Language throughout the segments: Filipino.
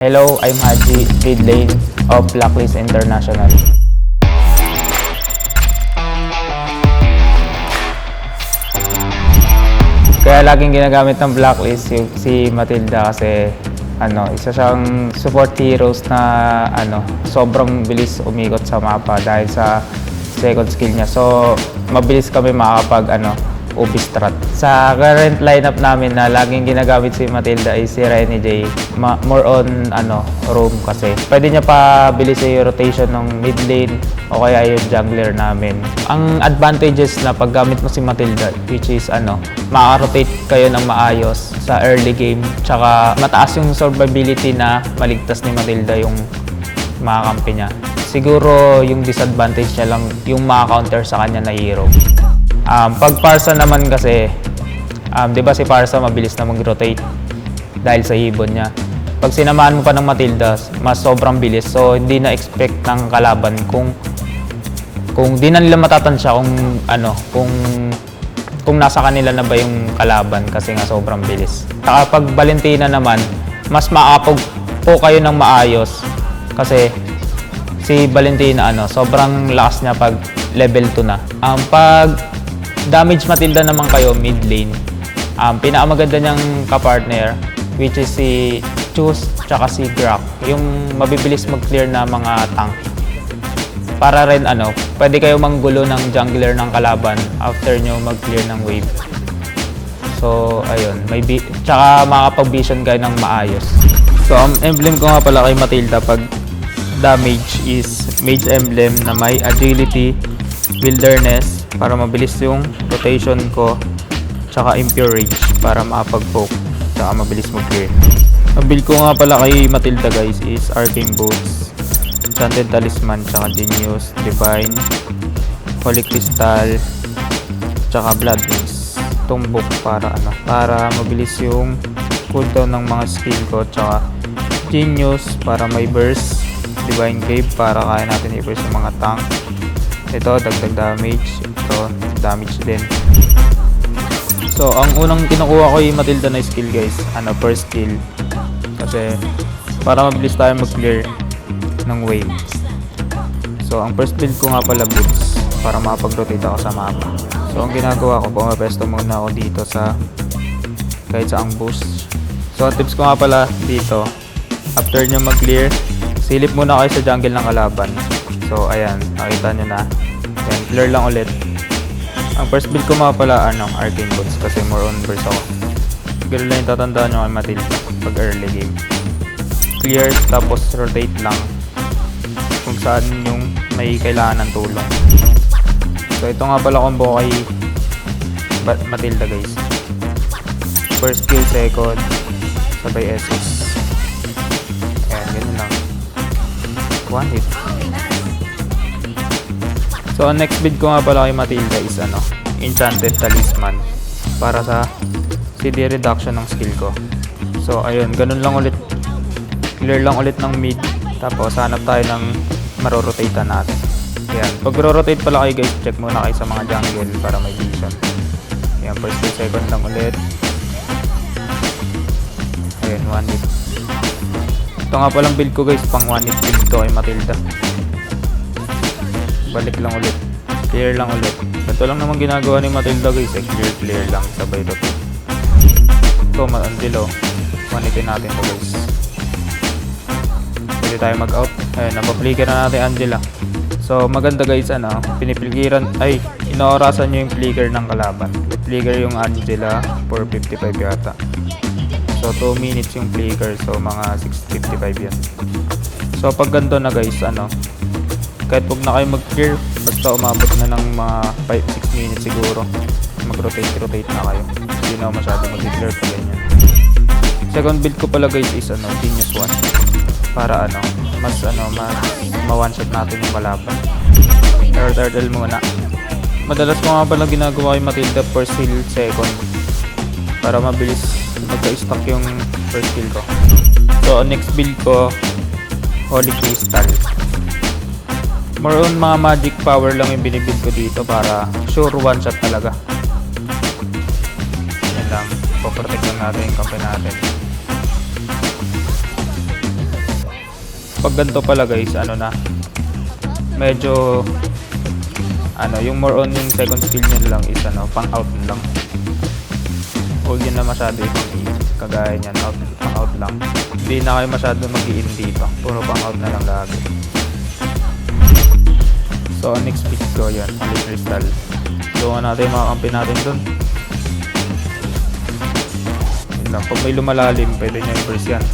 Hello, I'm Haji Mid Lane of Blacklist International. Kaya laging ginagamit ng Blacklist yung, si Matilda kasi ano, isa siyang support heroes na ano, sobrang bilis umikot sa mapa dahil sa second skill niya. So, mabilis kami makakapag ano, UP strat. Sa current lineup namin na laging ginagamit si Matilda is si Renny J. Ma- more on ano, roam kasi. Pwede niya pa bilisin yung rotation ng mid lane o kaya yung jungler namin. Ang advantages na paggamit mo si Matilda which is ano, maka-rotate kayo ng maayos sa early game. Tsaka mataas yung survivability na maligtas ni Matilda yung mga niya. Siguro yung disadvantage niya lang yung maka-counter sa kanya na hero. Um, pag Parsa naman kasi, um, di ba si Parsa mabilis na mag-rotate dahil sa ibon niya. Pag sinamahan mo pa ng Matilda, mas sobrang bilis. So, hindi na expect ng kalaban kung kung di na nila matatansya kung ano, kung kung nasa kanila na ba yung kalaban kasi nga sobrang bilis. Saka pag Valentina naman, mas maapog po kayo ng maayos kasi si Valentina ano, sobrang lakas niya pag level 2 na. Um, pag damage Matilda naman kayo mid lane, um, pinakamaganda niyang kapartner which is si Chus tsaka si Grak. Yung mabibilis mag-clear na mga tank. Para rin ano, pwede kayo manggulo ng jungler ng kalaban after nyo mag-clear ng wave. So, ayun. May bi- tsaka makakapag-vision kayo ng maayos. So, ang emblem ko nga pala kay Matilda pag damage is mage emblem na may agility, wilderness para mabilis yung rotation ko, tsaka impure rage para makapag-poke, tsaka mabilis mag-clear. Ang ko nga pala kay Matilda guys is Arcane Boots, Enchanted Talisman, tsaka Genius, Divine, Holy Crystal, tsaka Blood Wings. Tumbok para ano, para mabilis yung cooldown ng mga skill ko, tsaka Genius para may burst, Divine Grave para kaya natin i-burst yung mga tank. Ito, dagdag damage. Ito, damage din. So, ang unang kinukuha ko yung Matilda na skill guys, ano, first skill. Kasi, para mabilis tayo mag-clear ng wave. So, ang first build ko nga pala boots para makapag-rotate ako sa mapa. So, ang ginagawa ko, pumapesto muna ako dito sa kahit sa ang boost. So, ang tips ko nga pala dito, after nyo mag-clear, silip muna kayo sa jungle ng kalaban. So, ayan, nakita nyo na. Ayan, clear lang ulit. Ang first build ko mga pala, ano, Arcane Boots kasi more on burst ako. Ganun lang yung tatandaan nyo kay Matilda pag early game. Clear, tapos rotate lang kung saan yung may kailangan ng tulong. So, ito nga pala combo kay Matilda guys. First skill, second, sabay SS. Ayan, ganun lang. One hit. So, ang next bid ko nga pala kay Matilda is ano, Enchanted Talisman. Para sa CD reduction ng skill ko. So, ayun, ganun lang ulit. Clear lang ulit ng mid. Tapos, hanap tayo ng marorotate natin. Ayan. Pag rotate pala kayo guys, check muna kayo sa mga jungle para may vision. Ayan, first hit, second lang ulit. Ayan, one hit. Ito nga palang build ko guys, pang one hit build to kay Matilda. Balik lang ulit. Clear lang ulit. Ito lang naman ginagawa ni Matilda guys, eh, clear clear lang sabay rotate. Ito, maandilo. One hitin natin to guys. Pwede tayo mag-out. Ayun, napaplikir na natin Angela. So, maganda guys, ano, piniplikiran, ay, inoorasan nyo yung flicker ng kalaban. Flicker yung Angela for 55 yata. So, 2 minutes yung flicker. So, mga 6.55 yan. So, pag ganito na guys, ano, kahit huwag na kayo mag-clear, basta umabot na ng mga 5-6 minutes siguro, mag-rotate-rotate na kayo. Hindi na masyado mag-clear pa ganyan. Second build ko pala guys is ano, Genius 1. Para ano, mas ano, mas ma-one shot natin yung kalaban. Turtle turtle muna. Madalas ko nga pala ginagawa yung Matilda first heal second. Para mabilis magka-stock yung first kill ko. So, next build ko, Holy Crystal. More on mga magic power lang yung binibuild ko dito para sure one shot talaga. Yan lang. Poprotect lang natin yung kampi natin. pag ganito pala guys, ano na, medyo, ano, yung more on yung second skill nyo lang is ano, pang out lang. Huwag yun na masyado yung kagaya niyan, out, pang out lang. Hindi na kayo masyado mag in dito. Puro pang out na lang lagi. So, next pick ko yan, Holy Crystal. Doon natin yung mga kampi natin dun. Yun lang. Pag may lumalalim, pwede nyo i-burst yan.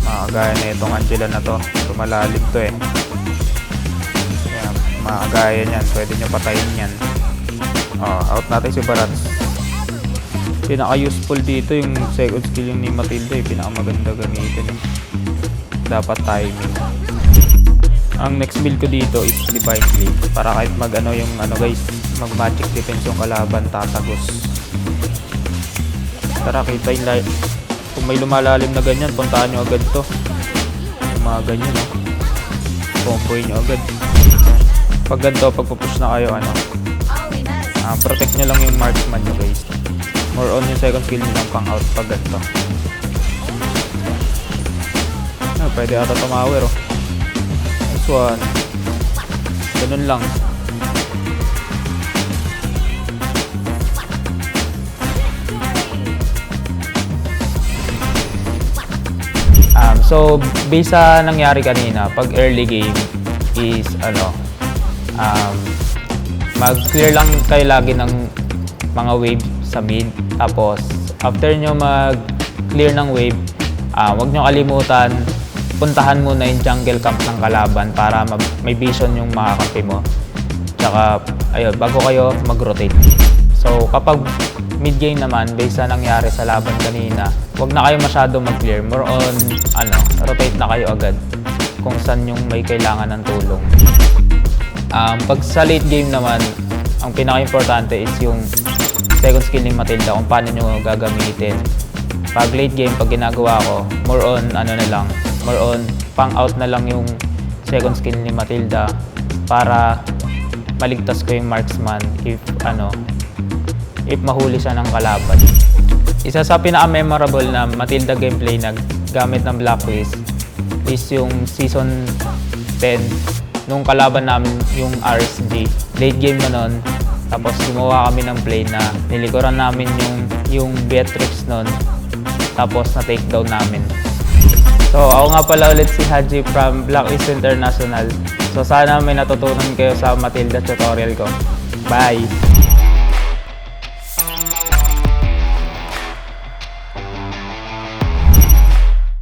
Mga gaya na itong Angela na to. Lumalalim to eh. Yan, mga gaya niyan. Pwede nyo patayin yan. Oh, out natin si Barats. Pinaka-useful dito yung second skill yung ni Matilda eh. Pinakamaganda gamitin. Dapat timing. Ang next build ko dito is Divine Blade. Para kahit mag ano yung ano guys, mag magic defense yung kalaban tatagos. Tara kita yung light. Kung may lumalalim na ganyan, puntahan nyo agad to. Yung mga ganyan oh. Comboy nyo agad. Pag ganito, pag pupush na kayo ano, ah, protect nyo lang yung marksman nyo guys. More on yung second skill nyo lang pang out pag ganito. Ah, pwede ata tumawer oh. One. Ganun lang. Um, so, based sa nangyari kanina, pag early game is ano, um, mag-clear lang kayo lagi ng mga wave sa mid. Tapos, after nyo mag-clear ng wave, ah wag nyo kalimutan, puntahan muna yung jungle camp ng kalaban para may vision yung mga kampi mo. Tsaka, ayun, bago kayo mag-rotate. So, kapag mid-game naman, based sa nangyari sa laban kanina, wag na kayo masyado mag-clear. More on, ano, rotate na kayo agad kung saan yung may kailangan ng tulong. Um, pag sa late game naman, ang pinaka-importante is yung second skill ni Matilda kung paano nyo gagamitin. Pag late game, pag ginagawa ko, more on ano na lang, more on pang out na lang yung second skill ni Matilda para maligtas ko yung marksman if ano, if mahuli siya ng kalaban. Isa sa pinaka-memorable na Matilda gameplay na gamit ng Blacklist is yung season 10 nung kalaban namin yung RSG. Late game na nun, tapos gumawa kami ng play na nilikuran namin yung yung Beatrix nun, tapos na takedown namin. So, ako nga pala ulit si Haji from Blacklist International. So, sana may natutunan kayo sa Matilda tutorial ko. Bye!